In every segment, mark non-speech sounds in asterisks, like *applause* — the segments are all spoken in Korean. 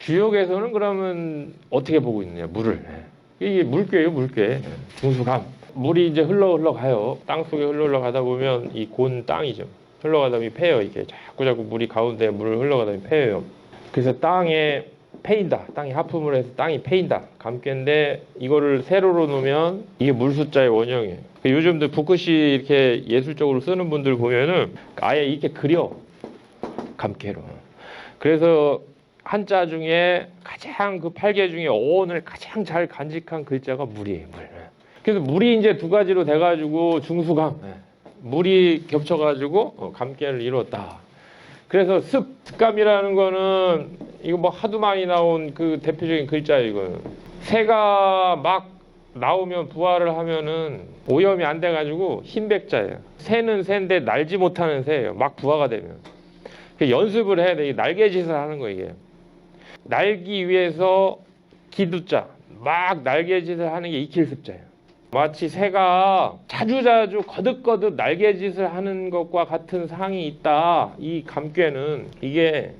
주역에서는 그러면 어떻게 보고 있느냐 물을. 예. 이게 물괴예요 물괴. 중수감. 물이 이제 흘러 흘러 가요. 땅 속에 흘러 흘러 가다 보면 이 곤 땅이죠. 흘러가다 보면 패요 이게. 자꾸 자꾸 물이 가운데 물을 흘러가다 보면 패요. 그래서 땅에 패인다. 땅이 하품을 해서 땅이 패인다. 감괴인데 이거를 세로로 놓으면 이게 물 숫자의 원형이에요. 그 요즘도 붓글씨 이렇게 예술적으로 쓰는 분들 보면은 아예 이렇게 그려. 감캐로. 그래서 한자 중에 가장 그 팔개 중에 어원을 가장 잘 간직한 글자가 물이에요 물. 그래서 물이 이제 두 가지로 돼가지고 중수감 물이 겹쳐가지고 어, 감개를 이뤘다. 그래서 습, 습감이라는 거는 이거 뭐 하도 많이 나온 그 대표적인 글자예요 이거는 새가 막 나오면 부화를 하면은 오염이 안 돼가지고 흰백자예요. 새는 새인데 날지 못하는 새예요 막 부화가 되면. 그 연습을 해야 돼. 이 날개짓을 하는 거예요, 이게. 날기 위해서 기두자. 막 날개짓을 하는 게 익힐습자예요. 마치 새가 자주자주 거듭거듭 날개짓을 하는 것과 같은 상이 있다. 이 감괴는 이게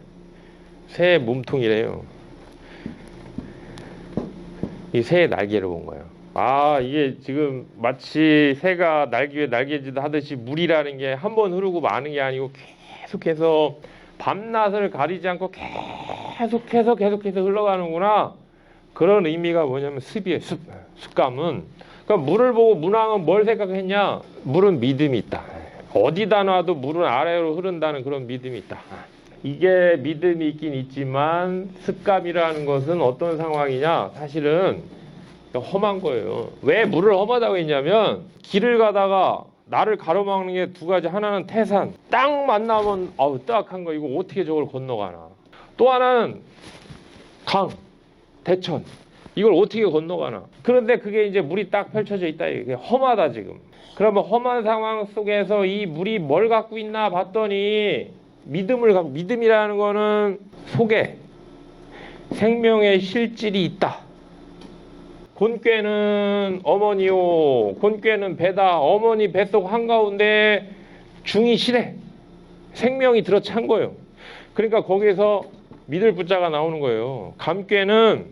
새의 몸통이래요. 이 새의 날개를 본 거예요. 아, 이게 지금 마치 새가 위해 날개짓 하듯이 물이라는 게 한 번 흐르고 마는 게 아니고 계속해서 밤낮을 가리지 않고 계속해서 계속해서 흘러가는구나. 그런 의미가 뭐냐면 습이에요. 습. 습감은. 그러니까 물을 보고 문왕은 뭘 생각했냐? 물은 믿음이 있다. 어디다 놔도 물은 아래로 흐른다는 그런 믿음이 있다. 이게 믿음이 있긴 있지만 습감이라는 것은 어떤 상황이냐? 사실은 험한 거예요. 왜 물을 험하다고 했냐면 길을 가다가 나를 가로막는 게 두 가지. 하나는 태산. 딱 만나면 아우 딱한 거. 이거 어떻게 저걸 건너가나. 또 하나는 강 대천. 이걸 어떻게 건너가나. 그런데 그게 이제 물이 딱 펼쳐져 있다. 이게 험하다 지금. 그러면 험한 상황 속에서 이 물이 뭘 갖고 있나 봤더니 믿음을 믿음이라는 거는 속에 생명의 실질이 있다 곤꾀는 어머니요. 곤꾀는 배다. 어머니 뱃속 한가운데 중이 실해. 생명이 들어찬 거예요. 그러니까 거기에서 믿을 부자가 나오는 거예요. 감꾀는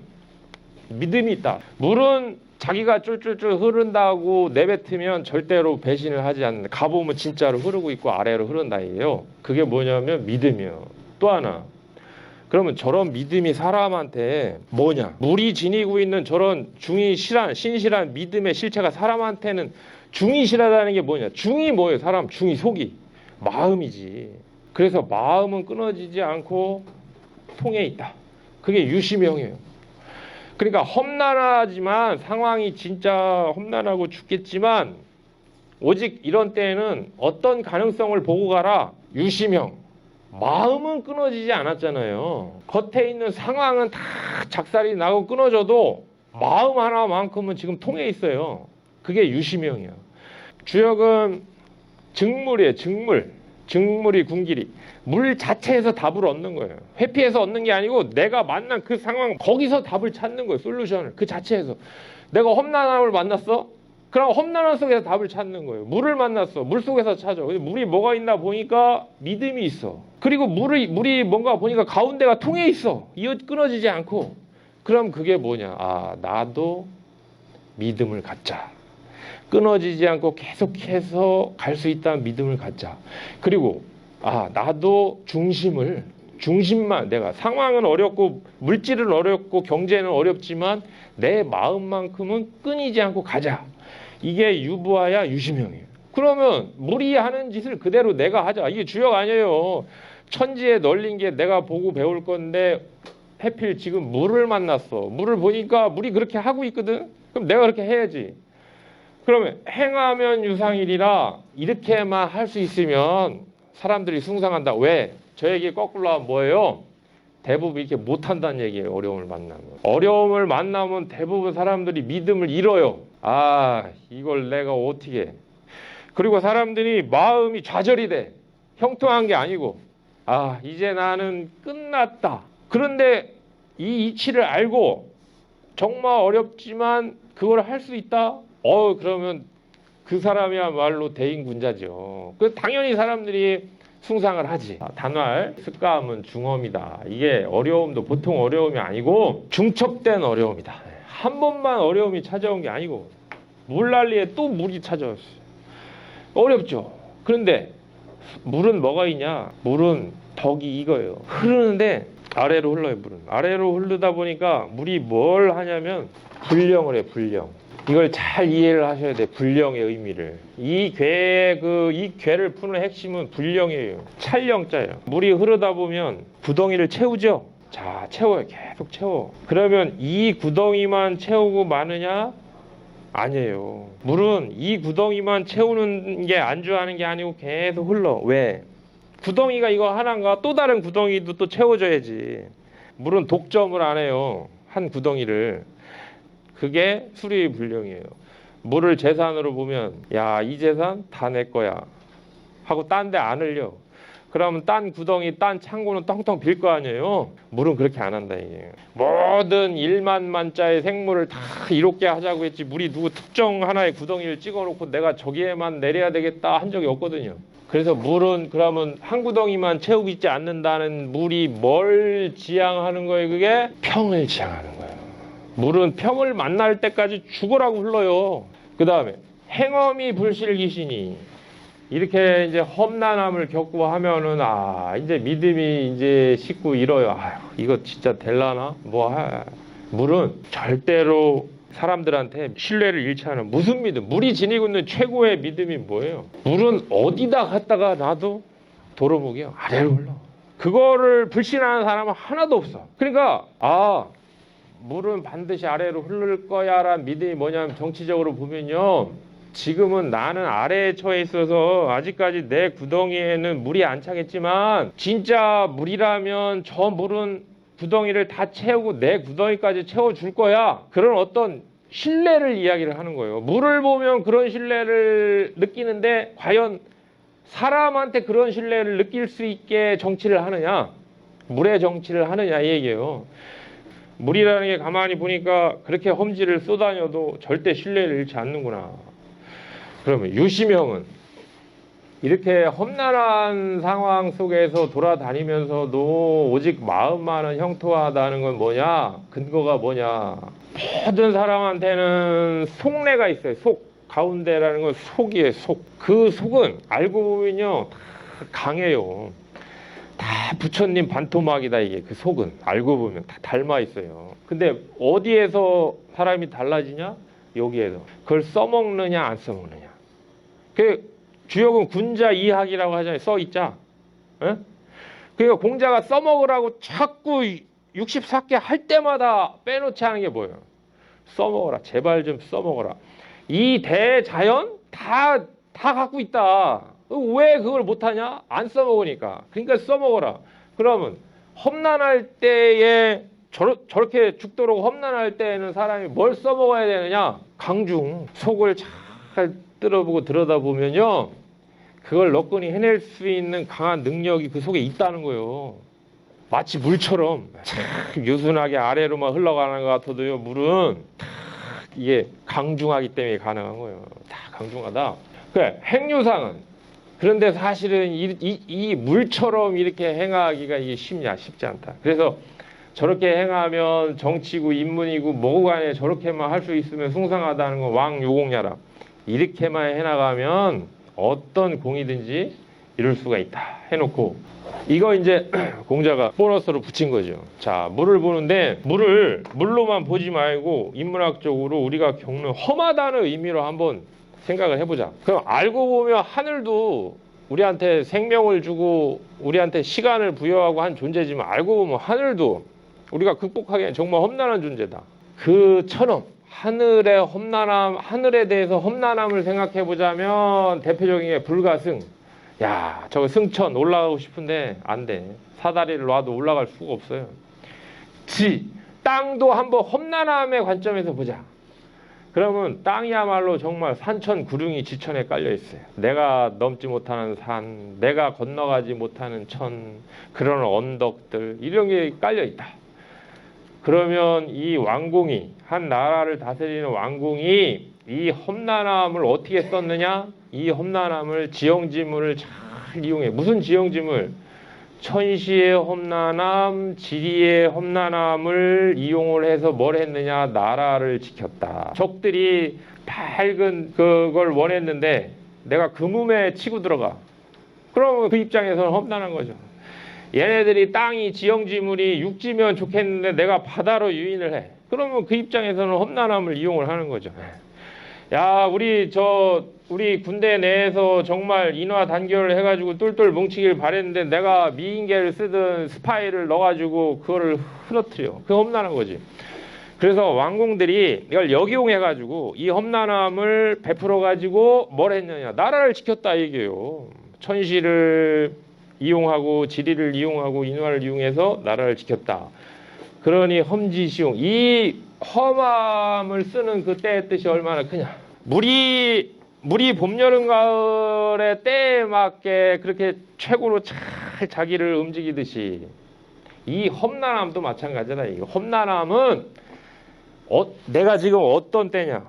믿음이 있다. 물은 자기가 쫄쫄쫄 흐른다고 내뱉으면 절대로 배신을 하지 않는다. 가보면 진짜로 흐르고 있고 아래로 흐른다 이에요. 그게 뭐냐면 믿음이요. 또 하나 그러면 저런 믿음이 사람한테 뭐냐? 물이 지니고 있는 저런 중이 실한 신실한 믿음의 실체가 사람한테는 중이 실하다는 게 뭐냐? 중이 뭐예요? 사람 중이 속이 마음이지. 그래서 마음은 끊어지지 않고 통해 있다. 그게 유시명이에요. 그러니까 험난하지만 상황이 진짜 험난하고 죽겠지만 오직 이런 때에는 어떤 가능성을 보고 가라 유시명 마음은 끊어지지 않았잖아요. 겉에 있는 상황은 다 작살이 나고 끊어져도 마음 하나만큼은 지금 통해 있어요. 그게 유시명이야. 주역은 증물이에요. 증물. 증물이 군길이. 물 자체에서 답을 얻는 거예요. 회피해서 얻는 게 아니고 내가 만난 그 상황 거기서 답을 찾는 거예요. 솔루션을. 그 자체에서. 내가 험난함을 만났어? 그럼 험난한 속에서 답을 찾는 거예요. 물을 만났어. 물 속에서 찾아. 물이 뭐가 있나 보니까 믿음이 있어. 그리고 물이 물이 뭔가 보니까 가운데가 통해 있어. 이어 끊어지지 않고. 그럼 그게 뭐냐? 아, 나도 믿음을 갖자. 끊어지지 않고 계속해서 갈 수 있다는 믿음을 갖자. 그리고 아, 나도 중심을 중심만 내가 상황은 어렵고 물질은 어렵고 경제는 어렵지만 내 마음만큼은 끊이지 않고 가자. 이게 유부하야 유시명이에요. 그러면 물이 하는 짓을 그대로 내가 하자. 이게 주역 아니에요. 천지에 널린 게 내가 보고 배울 건데 해필 지금 물을 만났어. 물을 보니까 물이 그렇게 하고 있거든. 그럼 내가 그렇게 해야지. 그러면 행하면 유상일이라 이렇게만 할 수 있으면 사람들이 숭상한다. 왜? 저 얘기 거꾸로 하면 뭐예요? 대부분 이렇게 못한다는 얘기예요. 어려움을 만나면. 어려움을 만나면 대부분 사람들이 믿음을 잃어요. 아, 이걸 내가 어떻게. 해. 그리고 사람들이 마음이 좌절이 돼. 형통한 게 아니고. 아, 이제 나는 끝났다. 그런데 이 이치를 알고 정말 어렵지만 그걸 할 수 있다? 어, 그러면 그 사람이야말로 대인군자죠. 그 당연히 사람들이 숭상을 하지. 아, 단활 습감은 중엄이다. 이게 어려움도 보통 어려움이 아니고 중첩된 어려움이다. 한 번만 어려움이 찾아온 게 아니고 물난리에 또 물이 찾아왔어요. 어렵죠. 그런데 물은 뭐가 있냐? 물은 덕이 이거예요. 흐르는데 아래로 흘러요, 물은. 아래로 흐르다 보니까 물이 뭘 하냐면 불령을 해, 불령. 이걸 잘 이해를 하셔야 돼, 불령의 의미를. 이 괴의 그, 이 괴를 푸는 핵심은 불령이에요. 찰령자예요. 물이 흐르다 보면 구덩이를 채우죠? 자, 채워요. 계속 채워. 그러면 이 구덩이만 채우고 마느냐? 아니에요. 물은 이 구덩이만 채우는 게 안주하는 게 아니고 계속 흘러. 왜? 구덩이가 이거 하나인가 또 다른 구덩이도 또 채워줘야지. 물은 독점을 안 해요. 한 구덩이를. 그게 수리 불령이에요. 물을 재산으로 보면 야 이 재산 다 내 거야 하고 딴 데 안 흘려. 그러면 딴 구덩이, 딴 창고는 텅텅 빌 거 아니에요. 물은 그렇게 안 한다 이게. 모든 1만 만자의 생물을 다 이롭게 하자고 했지 물이 누구 특정 하나의 구덩이를 찍어놓고 내가 저기에만 내려야 되겠다 한 적이 없거든요. 그래서 물은 그러면 한 구덩이만 채우고 있지 않는다는 물이 뭘 지향하는 거예요? 그게 평을 지향하는 거예요. 물은 평을 만날 때까지 죽으라고 흘러요. 그 다음에 행엄이 불실기시니 이렇게 이제 험난함을 겪고 하면은 아 이제 믿음이 이제 식고 이뤄요. 아유 이거 진짜 될라나? 뭐 하. 물은 절대로 사람들한테 신뢰를 잃지 않은 무슨 믿음? 물이 지니고 있는 최고의 믿음이 뭐예요? 물은 어디다 갖다가 놔도 도로묵이요 아래로 흘러. 그거를 불신하는 사람은 하나도 없어. 그러니까 아 물은 반드시 아래로 흐를 거야라는 믿음이 뭐냐면 정치적으로 보면요. 지금은 나는 아래에 처해 있어서 아직까지 내 구덩이에는 물이 안 차겠지만 진짜 물이라면 저 물은 구덩이를 다 채우고 내 구덩이까지 채워줄 거야. 그런 어떤 신뢰를 이야기를 하는 거예요. 물을 보면 그런 신뢰를 느끼는데 과연 사람한테 그런 신뢰를 느낄 수 있게 정치를 하느냐? 물의 정치를 하느냐 이 얘기예요. 물이라는 게 가만히 보니까 그렇게 험지를 쏘다녀도 절대 신뢰를 잃지 않는구나. 그러면 유시명은 이렇게 험난한 상황 속에서 돌아다니면서도 오직 마음만은 형통하다는 건 뭐냐? 근거가 뭐냐? 모든 사람한테는 속내가 있어요. 속. 가운데라는 건 속이에요, 속. 그 속은 알고 보면요, 다 강해요. 다 부처님 반토막이다, 이게. 그 속은. 알고 보면 다 닮아 있어요. 근데 어디에서 사람이 달라지냐? 여기에서. 그걸 써먹느냐, 안 써먹느냐. 그 주역은 군자 이학이라고 하잖아요. 써 있자. 예? 그러니까 공자가 써먹으라고 자꾸 64개 할 때마다 빼놓지 않은 게 뭐예요? 써먹어라. 제발 좀 써먹어라. 이 대자연 다, 다 갖고 있다. 왜 그걸 못하냐? 안 써먹으니까. 그러니까 써먹어라. 그러면 험난할 때에 저러, 저렇게 죽도록 험난할 때에는 사람이 뭘 써먹어야 되느냐? 강중. 속을 잘 들어보고 들여다보면요. 그걸 너끈히 해낼 수 있는 강한 능력이 그 속에 있다는 거예요. 마치 물처럼 참 유순하게 아래로만 흘러가는 것 같아도요. 물은 탁 이게 강중하기 때문에 가능한 거예요. 다 강중하다. 그래 행유상은 그런데 사실은 이, 이, 이 물처럼 이렇게 행하기가 이게 쉽냐 쉽지 않다. 그래서 저렇게 행하면 정치고 인문이고 뭐고 간에 저렇게만 할 수 있으면 숭상하다는 건 왕유공야라. 이렇게만 해나가면 어떤 공이든지 이룰 수가 있다 해놓고 이거 이제 *clears throat* 공자가 보너스로 붙인 거죠. 자, 물을 보는데 물을 물로만 보지 말고 인문학적으로 우리가 겪는 험하다는 의미로 한번 생각을 해보자. 그럼 알고 보면 하늘도 우리한테 생명을 주고 우리한테 시간을 부여하고 한 존재지만 알고 보면 하늘도 우리가 극복하기엔 정말 험난한 존재다. 그처럼 하늘의 험난함, 하늘에 대해서 험난함을 생각해 보자면 대표적인 게 불가승. 야, 저거 승천 올라가고 싶은데 안 돼. 사다리를 놔도 올라갈 수가 없어요. 지, 땅도 한번 험난함의 관점에서 보자. 그러면 땅이야말로 정말 산천 구릉이 지천에 깔려 있어요. 내가 넘지 못하는 산, 내가 건너가지 못하는 천, 그런 언덕들 이런 게 깔려 있다. 그러면 이 왕궁이 한 나라를 다스리는 왕궁이 이 험난함을 어떻게 썼느냐? 이 험난함을 지형지물을 잘 이용해. 무슨 지형짐을? 천시의 험난함, 지리의 험난함을 이용을 해서 뭘 했느냐? 나라를 지켰다. 적들이 밝은 그걸 원했는데 내가 그 몸에 치고 들어가. 그러면 그 입장에서는 험난한 거죠. 얘네들이 땅이 지형지물이 육지면 좋겠는데 내가 바다로 유인을 해. 그러면 그 입장에서는 험난함을 이용을 하는 거죠. 야, 우리 저 우리 군대 내에서 정말 인화 단결을 해가지고 똘똘 뭉치길 바랬는데 내가 미인계를 쓰든 스파이를 넣어가지고 그거를 흐트려. 그 험난한 거지. 그래서 왕공들이 이걸 역이용해가지고 이 험난함을 베풀어가지고 뭘 했느냐. 나라를 지켰다 얘기예요. 천시를 이용하고 지리를 이용하고 인화를 이용해서 나라를 지켰다. 그러니 험지시용 이 험함을 쓰는 그 때의 뜻이 얼마나 크냐. 물이 물이 봄 여름 가을의 때에 맞게 그렇게 최고로 잘 자기를 움직이듯이 이 험난함도 마찬가지다. 이 험난함은 어, 내가 지금 어떤 때냐?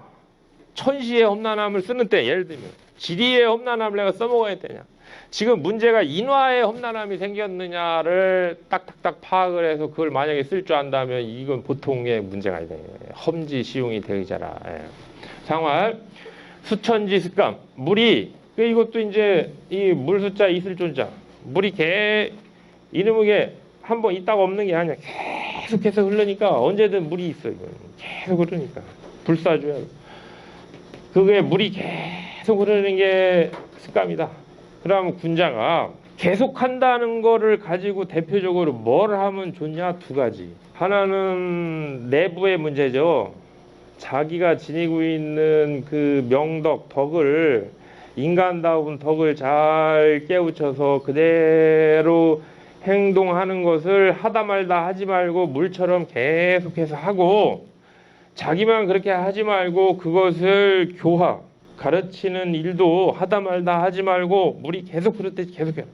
천시의 험난함을 쓰는 때 예를 들면 지리의 험난함을 내가 써먹어야 되냐? 지금 문제가 인화의 험난함이 생겼느냐를 딱딱딱 파악을 해서 그걸 만약에 쓸 줄 안다면 이건 보통의 문제가 아니다. 험지 시용이 되잖아. 예. 상활 수천지 습감 물이 그 이것도 이제 이 물 숫자 있을 존자 물이 개 이놈에게 한 번 있다가 없는 게 아니야 계속해서 흐르니까 언제든 물이 있어 이거 계속 흐르니까 불사줘야 돼. 그게 물이 계속 흐르는 게 습감이다. 그러면 군자가 계속 한다는 거를 가지고 대표적으로 뭘 하면 좋냐 두 가지. 하나는 내부의 문제죠. 자기가 지니고 있는 그 명덕 덕을 인간다운 덕을 잘 깨우쳐서 그대로 행동하는 것을 하다 말다 하지 말고 물처럼 계속해서 하고 자기만 그렇게 하지 말고 그것을 교화 가르치는 일도 하다 말다 하지 말고 물이 계속 그렇듯이 계속해.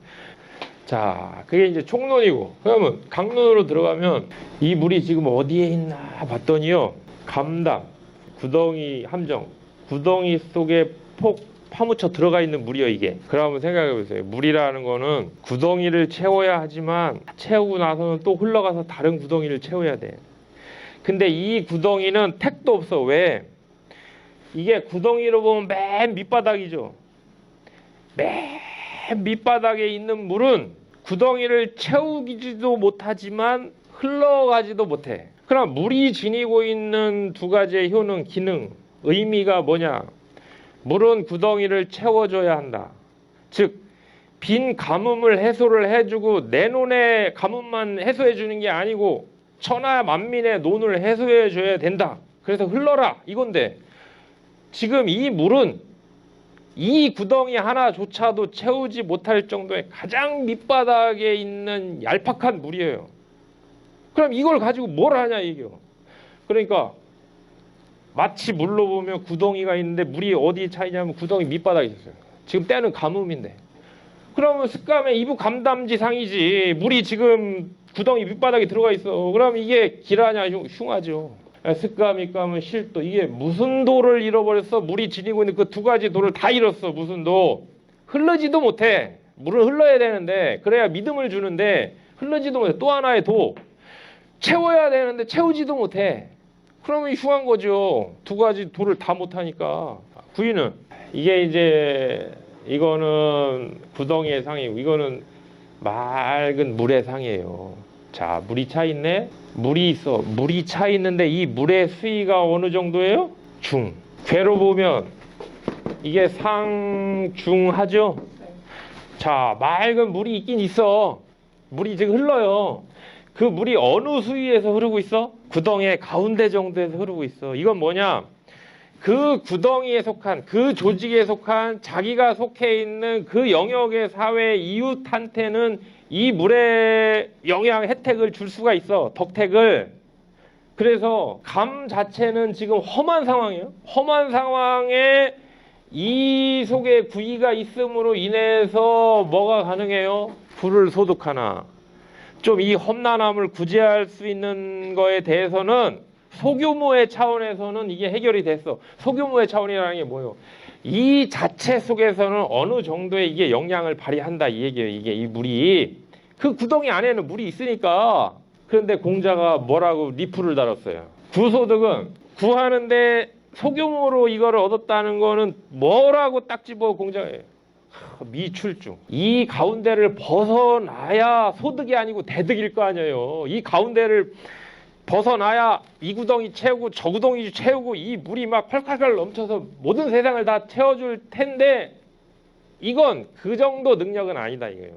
자, 그게 이제 총론이고. 그러면 강론으로 들어가면 이 물이 지금 어디에 있나 봤더니요. 감담, 구덩이 함정, 구덩이 속에 폭 파묻혀 들어가 있는 물이요 이게. 그러면 생각해 보세요. 물이라는 거는 구덩이를 채워야 하지만 채우고 나서는 또 흘러가서 다른 구덩이를 채워야 돼. 근데 이 구덩이는 택도 없어. 왜? 이게 구덩이로 보면 맨 밑바닥이죠. 맨 밑바닥에 있는 물은 구덩이를 채우지도 못하지만 흘러가지도 못해. 그럼 물이 지니고 있는 두 가지의 효능, 기능, 의미가 뭐냐? 물은 구덩이를 채워줘야 한다. 즉, 빈 가뭄을 해소를 해주고 내 논의 가뭄만 해소해주는 게 아니고 천하 만민의 논을 해소해줘야 된다. 그래서 흘러라 이건데 지금 이 물은 이 구덩이 하나조차도 채우지 못할 정도의 가장 밑바닥에 있는 얄팍한 물이에요. 그럼 이걸 가지고 뭘 하냐 이게요. 그러니까 마치 물로 보면 구덩이가 있는데 물이 어디에 차이냐면 구덩이 밑바닥에 있어요. 지금 때는 가뭄인데. 그러면 습감의 이부 감담지 상이지. 물이 지금 구덩이 밑바닥에 들어가 있어. 그럼 이게 길하냐 흉- 흉하죠. 습감, 입감은 실도. 이게 무슨 도를 잃어버렸어? 물이 지니고 있는 그 두 가지 도를 다 잃었어. 무슨 도? 흐르지도 못해. 물은 흘러야 되는데 그래야 믿음을 주는데 흘르지도 못해. 또 하나의 도. 채워야 되는데 채우지도 못해. 그러면 흉한 거죠. 두 가지 도를 다 못하니까. 구이는 이게 이제 이거는 구덩이의 상이고 이거는 맑은 물의 상이에요. 자, 물이 차 있네. 물이 있어. 물이 차 있는데 이 물의 수위가 어느 정도예요? 중. 괴로 보면 이게 상중하죠. 자, 맑은 물이 있긴 있어. 물이 지금 흘러요. 그 물이 어느 수위에서 흐르고 있어? 구덩이의 가운데 정도에서 흐르고 있어. 이건 뭐냐? 그 구덩이에 속한 그 조직에 속한 자기가 속해 있는 그 영역의 사회 이웃한테는 이 물의 영향 혜택을 줄 수가 있어 덕택을 그래서 감 자체는 지금 험한 상황이에요 험한 상황에 이 속에 구이가 있음으로 인해서 뭐가 가능해요 불을 소득하나 좀 이 험난함을 구제할 수 있는 거에 대해서는 소규모의 차원에서는 이게 해결이 됐어. 소규모의 차원이라는 게 뭐예요? 이 자체 속에서는 어느 정도의 이게 영향을 발휘한다 이 얘기예요. 이게 이 물이 그 구덩이 안에는 물이 있으니까 그런데 공자가 뭐라고 리플을 달았어요. 구소득은 구하는데 소규모로 이거를 얻었다는 거는 뭐라고 딱 집어 공자예요. 하, 미출중. 이 가운데를 벗어나야 소득이 아니고 대득일 거 아니에요. 이 가운데를 벗어나야 이 구덩이 채우고 저 구덩이 채우고 이 물이 막 콸콸콸 넘쳐서 모든 세상을 다 채워줄 텐데 이건 그 정도 능력은 아니다 이거예요.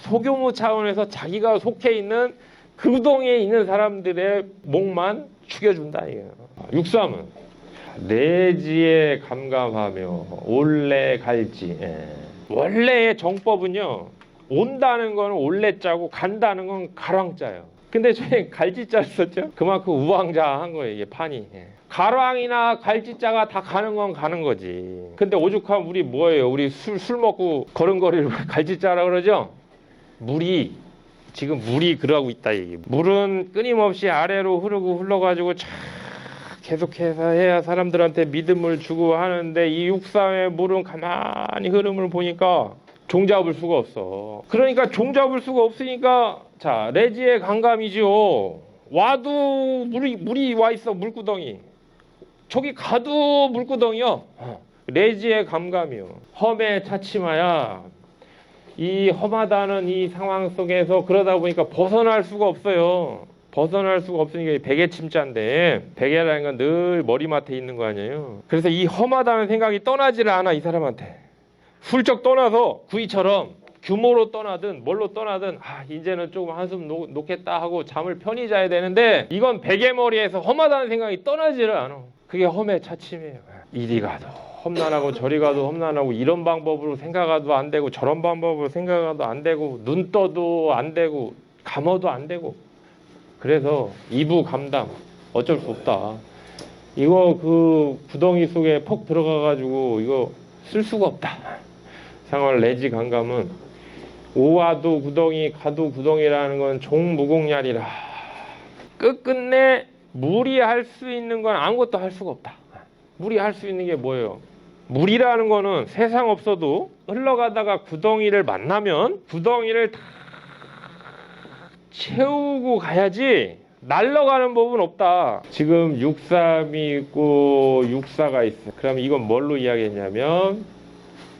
소규모 차원에서 자기가 속해 있는 그 구덩이에 있는 사람들의 목만 죽여준다 이거예요. 육삼은 내지에 감감하며 올래 갈지. 예. 원래의 정법은요. 온다는 건 올래 자고 간다는 건 가랑자예요. 근데 저희 갈지자를 썼죠. 그만큼 우왕좌한 거예요. 이게 판이. 예. 가랑이나 갈지자가 다 가는 건 가는 거지. 근데 오죽하면 우리 뭐예요? 우리 술, 술 먹고 걸음걸이를 *laughs* 갈지자라 그러죠? 물이 지금 물이 그러고 있다 이게. 물은 끊임없이 아래로 흐르고 흘러가지고 참 계속해서 해야 사람들한테 믿음을 주고 하는데 이 육사의 물은 가만히 흐름을 보니까 종 잡을 수가 없어. 그러니까 종 잡을 수가 없으니까 자 레지의 강감이지요. 와도 물이 물이 와 있어 물구덩이. 저기 가도 물구덩이요. 레지의 감감이요. 험에 차치마야. 이 험하다는 이 상황 속에서 그러다 보니까 벗어날 수가 없어요. 벗어날 수가 없으니까 이 베개 침자인데 베개라는 건 늘 머리맡에 있는 거 아니에요. 그래서 이 험하다는 생각이 떠나지를 않아 이 사람한테. 훌쩍 떠나서 구이처럼 규모로 떠나든 뭘로 떠나든 아 이제는 조금 한숨 놓, 놓겠다 하고 잠을 편히 자야 되는데 이건 베개 머리에서 험하다는 생각이 떠나지를 않아. 그게 험의 차침이에요. 이리 가도 험난하고 저리 가도 험난하고 이런 방법으로 생각해도 안 되고 저런 방법으로 생각해도 안 되고 눈 떠도 안 되고 감아도 안 되고 그래서 이부 감담 어쩔 수 없다. 이거 그 구덩이 속에 퍽 들어가 가지고 이거 쓸 수가 없다. 상월 내지 감감은 오와도 구덩이 가도 구덩이라는 건 종무공야리라. 끝끝내 무리할 수 있는 건 아무것도 할 수가 없다. 무리할 수 있는 게 뭐예요? 물이라는 거는 세상 없어도 흘러가다가 구덩이를 만나면 구덩이를 다 채우고 가야지 날러가는 법은 없다. 지금 63이 있고 64가 있어. 그럼 이건 뭘로 이야기했냐면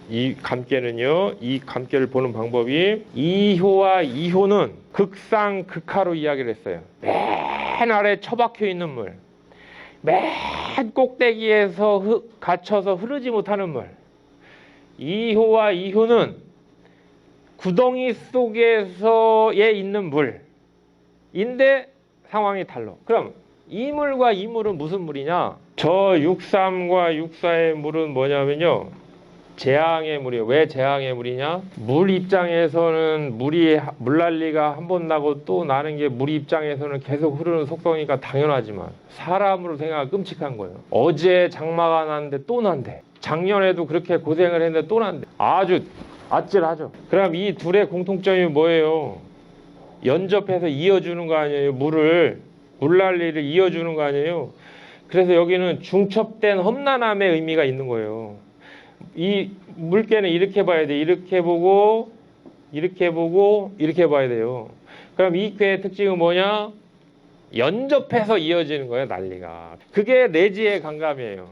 이 감깨는요. 이 감깨를 보는 방법이 이효와 이효는 극상 극하로 이야기를 했어요. 맨 아래 처박혀 있는 물. 맨 꼭대기에서 흐- 갇혀서 흐르지 못하는 물. 이효와 이효는 구덩이 속에서에 있는 물인데 상황이 달라. 그럼 이 물과 이 물은 무슨 물이냐? 저 63과 64의 물은 뭐냐면요. 재앙의 물이에요. 왜 재앙의 물이냐? 물 입장에서는 물이 하- 물난리가 한 번 나고 또 나는 게 물 입장에서는 계속 흐르는 속성이니까 당연하지만 사람으로 생각하면 끔찍한 거예요. 어제 장마가 났는데 또 난대. 작년에도 그렇게 고생을 했는데 또 난대. 아주 아찔하죠. 그럼 이 둘의 공통점이 뭐예요? 연접해서 이어주는 거 아니에요? 물을 물난리를 이어주는 거 아니에요? 그래서 여기는 중첩된 험난함의 의미가 있는 거예요. 이 물개는 이렇게 봐야 돼. 이렇게 보고 이렇게 보고 이렇게 봐야 돼요. 그럼 이 쾌의 특징은 뭐냐? 연접해서 이어지는 거예요, 난리가. 그게 내지의 감감이에요.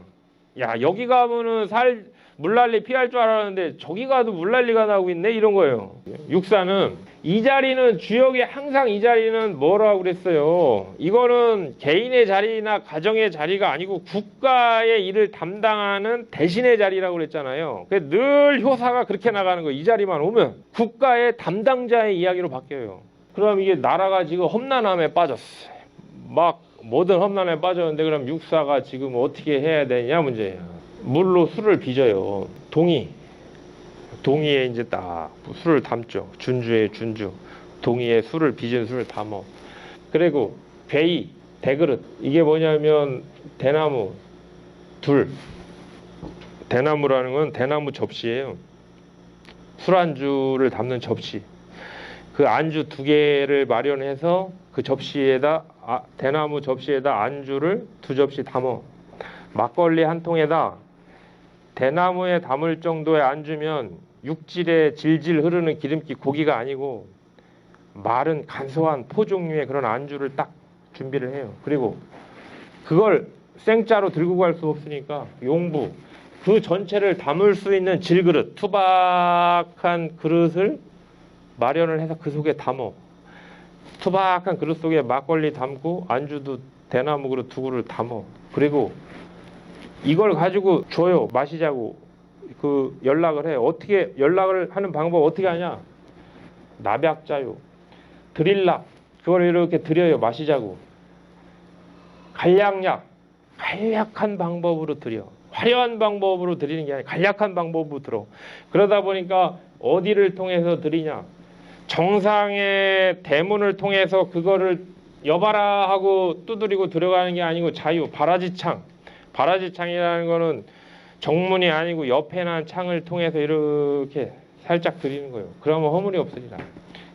야, 여기 가면은 살 물난리 피할 줄 알았는데 저기 가도 물난리가 나고 있네 이런 거예요. 육사는 이 자리는 주역이 항상 이 자리는 뭐라고 그랬어요. 이거는 개인의 자리나 가정의 자리가 아니고 국가의 일을 담당하는 대신의 자리라고 그랬잖아요. 그늘 효사가 그렇게 나가는 거예요. 이 자리만 오면 국가의 담당자의 이야기로 바뀌어요. 그럼 이게 나라가 지금 험난함에 빠졌어요. 막 모든 험난에 빠졌는데 그럼 육사가 지금 어떻게 해야 되냐 문제예요. 물로 술을 빚어요. 동이 동이에 이제 딱 술을 담죠. 준주에 준주. 동이에 술을 빚은 술을 담어. 그리고 괴이 대그릇 이게 뭐냐면 대나무 둘 대나무라는 건 대나무 접시예요. 술안주를 담는 접시. 그 안주 두 개를 마련해서 그 접시에다 아, 대나무 접시에다 안주를 두 접시 담어 막걸리 한 통에다 대나무에 담을 정도의 안주면 육질에 질질 흐르는 기름기 고기가 아니고 마른 간소한 포 종류의 그런 안주를 딱 준비를 해요. 그리고 그걸 생짜로 들고 갈 수 없으니까 용부 그 전체를 담을 수 있는 질그릇 투박한 그릇을 마련을 해서 그 속에 담어 투박한 그릇 속에 막걸리 담고 안주도 대나무 그릇 두 그릇 담어 그리고 이걸 가지고 줘요 마시자고 그 연락을 해요 어떻게 연락을 하는 방법 어떻게 하냐? 나백자요 드릴락. 그걸 이렇게 드려요. 마시자고. 간략약 간략한 방법으로 드려. 화려한 방법으로 드리는 게 아니라 간략한 방법으로 들어. 그러다 보니까 어디를 통해서 드리냐? 정상의 대문을 통해서 그거를 여봐라 하고 두드리고 들어가는 게 아니고 자유 바라지창. 바라지창이라는 거는 정문이 아니고 옆에 난 창을 통해서 이렇게 살짝 드리는 거예요. 그러면 허물이 없으리라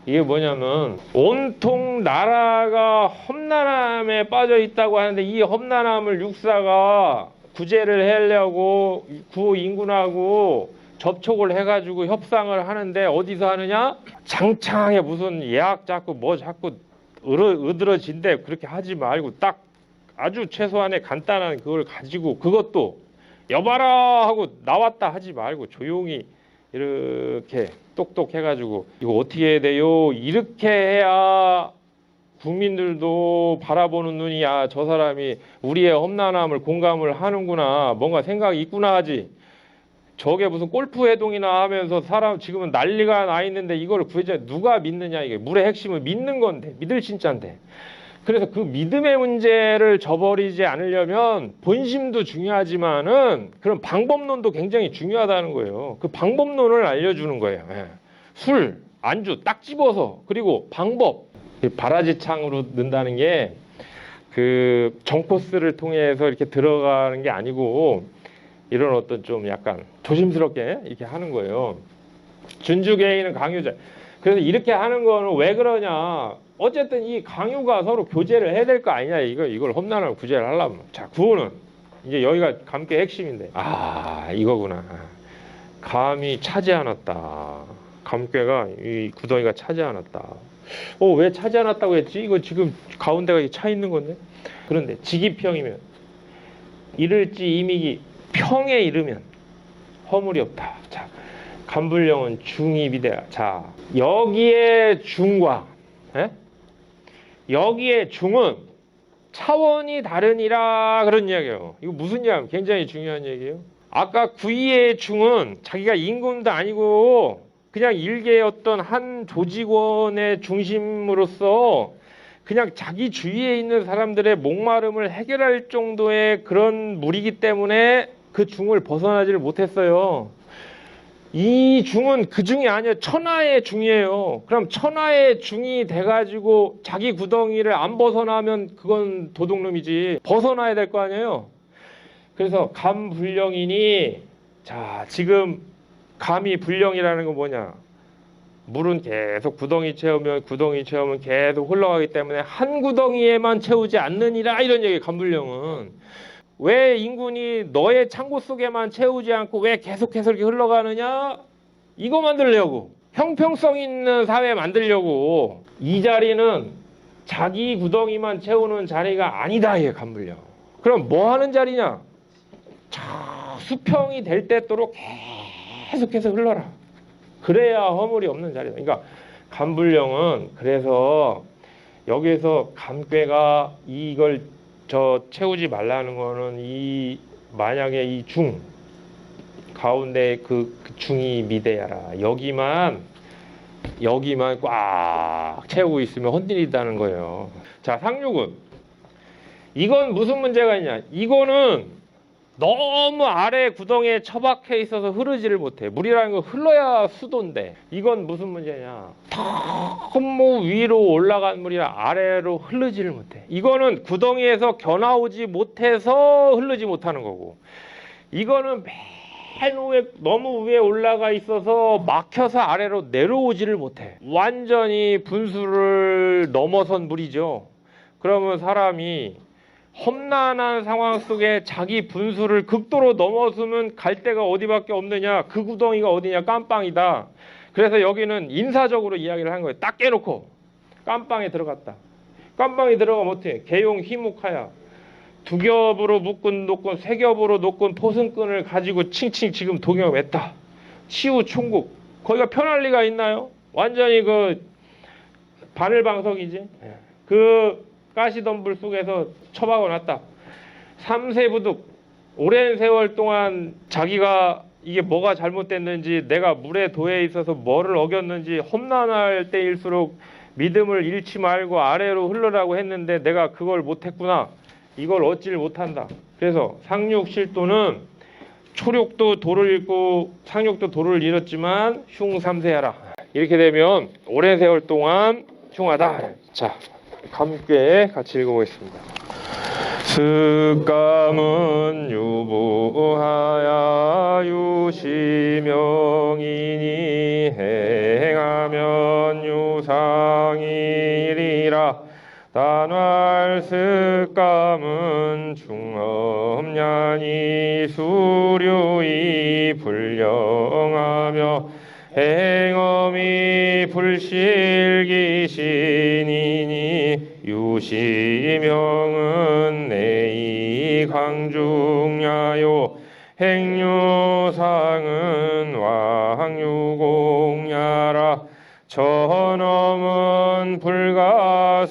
이게 뭐냐면 온통 나라가 험난함에 빠져 있다고 하는데 이 험난함을 육사가 구제를 하려고 구호 인군하고 접촉을 해가지고 협상을 하는데 어디서 하느냐? 장창하게 무슨 예약 잡고 뭐 자꾸 으드러진데 그렇게 하지 말고 딱 아주 최소한의 간단한 그걸 가지고 그것도 여봐라 하고 나왔다 하지 말고 조용히 이렇게 똑똑 해가지고 이거 어떻게 해야 돼요? 이렇게 해야 국민들도 바라보는 눈이야 저 사람이 우리의 험난함을 공감을 하는구나. 뭔가 생각이 있구나 하지. 저게 무슨 골프 회동이나 하면서 사람 지금은 난리가 나 있는데 이걸 구해자 누가 믿느냐 이게. 물의 핵심은 믿는 건데 믿을 진짜인데 그래서 그 믿음의 문제를 저버리지 않으려면 본심도 중요하지만은 그런 방법론도 굉장히 중요하다는 거예요. 그 방법론을 알려주는 거예요. 예. 술, 안주 딱 집어서 그리고 방법 이 바라지 창으로 넣는다는 게 그 정코스를 통해서 이렇게 들어가는 게 아니고 이런 어떤 좀 약간 조심스럽게 이렇게 하는 거예요. 준주 개인은 강요자. 그래서 이렇게 하는 거는 왜 그러냐? 어쨌든 이 강요가 서로 교제를 해야 될 거 아니냐? 이거 이걸 험난함을 구제를 하려면 자 구호는 이제 여기가 감계 핵심인데 아 이거구나. 감이 차지 않았다. 감괴가 이 구덩이가 차지 않았다. 어 왜 차지 않았다고 했지? 이거 지금 가운데가 차 있는 건데. 그런데 지기평이면 이를지 이미기 평에 이르면 허물이 없다. 자, 간불령은 중이 비대야. 자, 여기에 중과 예? 여기에 중은 차원이 다르니라 그런 이야기예요. 이거 무슨 이야기예요? 굉장히 중요한 얘기예요. 아까 구이의 중은 자기가 임금도 아니고 그냥 일개의 어떤 한 조직원의 중심으로서 그냥 자기 주위에 있는 사람들의 목마름을 해결할 정도의 그런 물이기 때문에 그 중을 벗어나지를 못했어요. 이 중은 그 중이 아니에요. 천하의 중이에요. 그럼 천하의 중이 돼가지고 자기 구덩이를 안 벗어나면 그건 도둑놈이지. 벗어나야 될 거 아니에요. 그래서 감불령이니 자 지금 감이 불령이라는 건 뭐냐? 물은 계속 구덩이 채우면 구덩이 채우면 계속 흘러가기 때문에 한 구덩이에만 채우지 않느니라 이런 얘기 감불령은 왜 인군이 너의 창고 속에만 채우지 않고 왜 계속해서 이렇게 흘러가느냐? 이거 만들려고. 형평성 있는 사회 만들려고. 이 자리는 자기 구덩이만 채우는 자리가 아니다 이 감불령. 그럼 뭐 하는 자리냐? 자 수평이 될 때도록 계속해서 흘러라. 그래야 허물이 없는 자리다. 그러니까 간불령은 그래서 여기에서 감괴가 이걸 저 채우지 말라는 거는 이 만약에 이 중 가운데 그, 그 중이 미대야라 여기만 여기만 꽉 채우고 있으면 헌딜이다는 거예요. 자 상륙은 이건 무슨 문제가 있냐? 이거는 너무 아래 구덩이에 처박혀 있어서 흐르지를 못해. 물이라는 건 흘러야 수도인데 이건 무슨 문제냐? 너무 위로 올라간 물이라 아래로 흐르지를 못해. 이거는 구덩이에서 겨나오지 못해서 흐르지 못하는 거고 이거는 맨 위에 너무 위에 올라가 있어서 막혀서 아래로 내려오지를 못해. 완전히 분수를 넘어선 물이죠. 그러면 사람이 험난한 상황 속에 자기 분수를 극도로 넘어서면 갈 데가 어디밖에 없느냐? 그 구덩이가 어디냐? 깜빵이다. 그래서 여기는 인사적으로 이야기를 한 거예요. 딱 깨놓고 깜빵에 들어갔다. 깜빵에 들어가면 어떻게 개용 희묵하야. 두 겹으로 묶은 놓건 세 겹으로 놓건 포승끈을 가지고 칭칭 지금 동역 맸다. 치우 총국. 거기가 편할 리가 있나요? 완전히 그 바늘방석이지? 그 가시덤불 속에서 처박아 놨다. 삼세부득 오랜 세월 동안 자기가 이게 뭐가 잘못됐는지 내가 물에 도에 있어서 뭐를 어겼는지 험난할 때일수록 믿음을 잃지 말고 아래로 흘러라고 했는데 내가 그걸 못했구나. 이걸 얻지를 못한다. 그래서 상륙실도는 초력도 도를 잃고 상륙도 도를 잃었지만 흉 삼세하라. 이렇게 되면 오랜 세월 동안 흉하다. 자, 함께 같이 읽어보겠습니다. 습감은 유부하야 유시명이니 행하면 유상이리라 단활 습감은 중엄냐니 수류이 불령하며 행엄이 불실기신이니 유시명은 내이 강중야요. 행유상은 왕유공야라. 전엄은 불가승야요.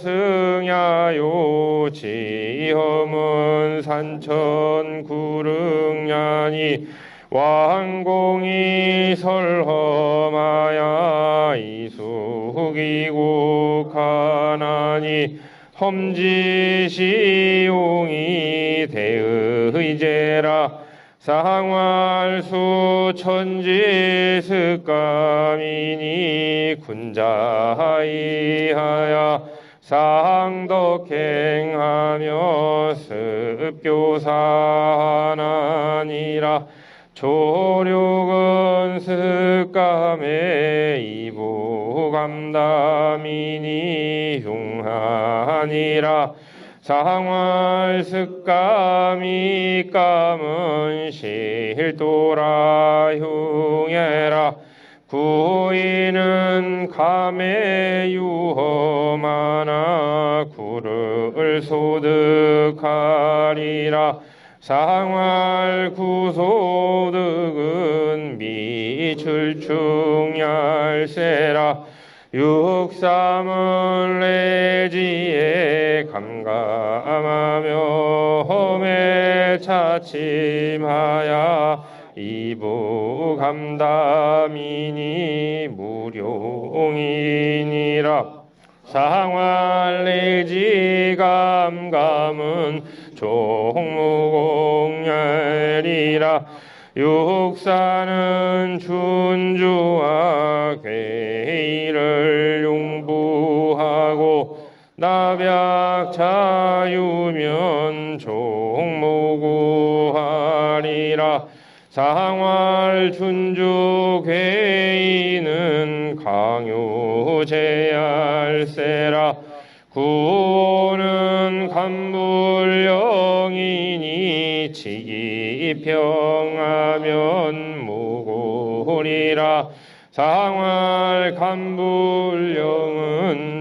지엄은 산천구릉야니. 왕공이 설험하야 이 숙이고 가나니 험지시용이 대의제라. 상활수 천지습감이니 군자이하야. 상덕행하며 습교사하나니라. 조력은 습감에 이부 감담이니 흉하니라. 상활 습감이 감은 실도라 흉해라. 구이는 감에 유험하나 구를 소득하리라. 상활 구소득은 미출충 열세라 육삼을 내지에 감감하며 험에 차침하야 이부 감담이니 무룡이니라. 상활 내지 감감은 종무공열이라. 육사는 춘주와 괴 를 용부하고 나벽 자유면 종무구하리라. 상활 춘주 괴인은 강요제할세라. 구호는 간불령이니 지기 평하면 무고리라 상활 간불령은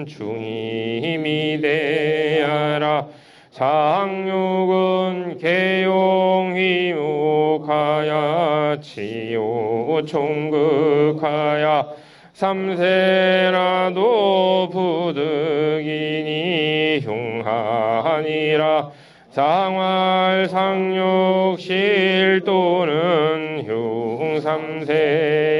중임이 되야라. 상육은 개용히 묵하야 치요 총극하야 삼세라도 부득이니 흉하니라. 상활 상육실 또는 흉삼세리라